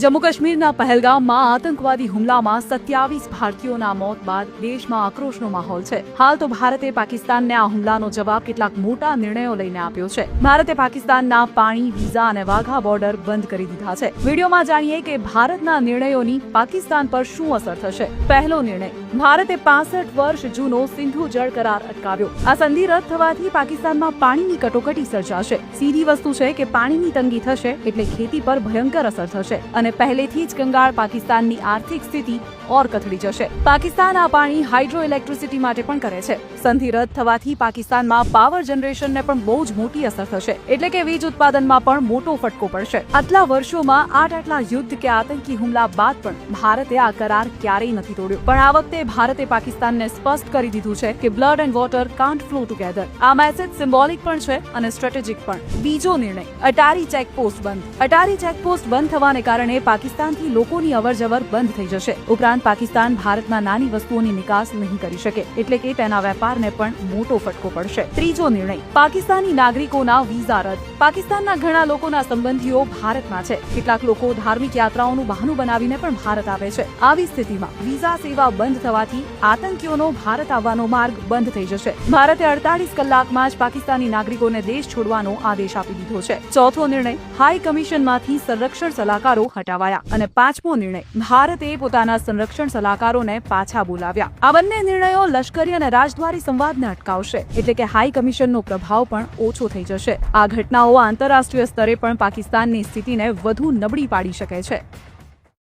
જમ્મુ કાશ્મીરના પહેલગામમાં આતંકવાદી હુમલામાં સત્યાવીસ ભારતીયોના મોત બાદ દેશમાં આક્રોશનો માહોલ છે. હાલ તો ભારતે પાકિસ્તાનને આ હુમલાનો જવાબ કેટલાક મોટા નિર્ણયો લઈને આપ્યો છે. ભારતે પાકિસ્તાનના પાણી, વિઝા અને વાઘા બોર્ડર બંધ કરી દીધા છે. વિડીયોમાં જાણીએ કે ભારતના નિર્ણયોની પાકિસ્તાન પર શું અસર થશે? પહેલો નિર્ણય, ભારતે પાસઠ વર્ષ જૂનો સિંધુ જળ કરાર અટકાવ્યો. આ સંધિ રદ થવાથી પાકિસ્તાનમાં પાણીની કટોકટી સર્જાશે. સીધી વસ્તુ છે કે પાણીની તંગી થશે એટલે ખેતી પર ભયંકર અસર થશે અને પહેલેથી જ કંગાળ પાકિસ્તાનની આર્થિક સ્થિતિ ઓર કથળી જશે. પાકિસ્તાન આ પાણી હાઇડ્રો ઇલેક્ટ્રિસિટી માટે પણ કરે છે. સંધિ રદ થવાથી પાકિસ્તાનમાં પાવર જનરેશનને પણ બહુ જ મોટી અસર થશે. એટલે કે વીજ ઉત્પાદનમાં પણ મોટો ફટકો પડશે. આટલા વર્ષોમાં આઠ આટલા યુદ્ધ કે આતંકી હુમલા બાદ પણ ભારતે આ કરાર ક્યારેય નથી તોડ્યો. પણ આ વખતે ભારતે પાકિસ્તાનને સ્પષ્ટ કરી દીધું છે કે blood and water can't flow together. આ મેસેજ સિમ્બોલિક પણ છે અને સ્ટ્રેટેજિક પણ. બીજો નિર્ણય, અટારી ચેકપોસ્ટ બંધ. અટારી ચેકપોસ્ટ બંધ થવાને કારણે પાકિસ્તાનથી લોકોની અવરજવર બંધ થઈ જશે. ઉપરાંત પાકિસ્તાન ભારતના નાની વસ્તુઓની નિકાસ નહીં કરી શકે એટલે કે તેના વેપારને પણ મોટો ફટકો પડશે. ત્રીજો નિર્ણય, પાકિસ્તાની નાગરિકોના વિઝા રદ. પાકિસ્તાનના ઘણા લોકોના સંબંધીઓ ભારતમાં છે. કેટલાક લોકો ધાર્મિક યાત્રાઓનું બહાનું બનાવીને પણ ભારત આવે છે. આવી સ્થિતિમાં વિઝા સેવા બંધ થવાથી આતંકીઓનો ભારત આવવાનો માર્ગ બંધ થઈ જશે. ભારતે અડતાલીસ કલાકમાં જ પાકિસ્તાની નાગરિકોને દેશ છોડવાનો આદેશ આપી દીધો છે. ચોથો નિર્ણય, હાઈ કમિશનમાંથી સંરક્ષણ સલાહકારો હટાવાયા. અને પાંચમો નિર્ણય, ભારતે પોતાના સંરક્ષણ સલાહકારોને પાછા બોલાવ્યા. આ બંને નિર્ણયો લશ્કરી અને રાજદ્વારી સંવાદને અટકાવશે. એટલે કે હાઈ કમિશનનો પ્રભાવ પણ ઓછો થઈ જશે. આ ઘટનાઓ આંતરરાષ્ટ્રીય સ્તરે પણ પાકિસ્તાનની સ્થિતિને વધુ નબળી પાડી શકે છે.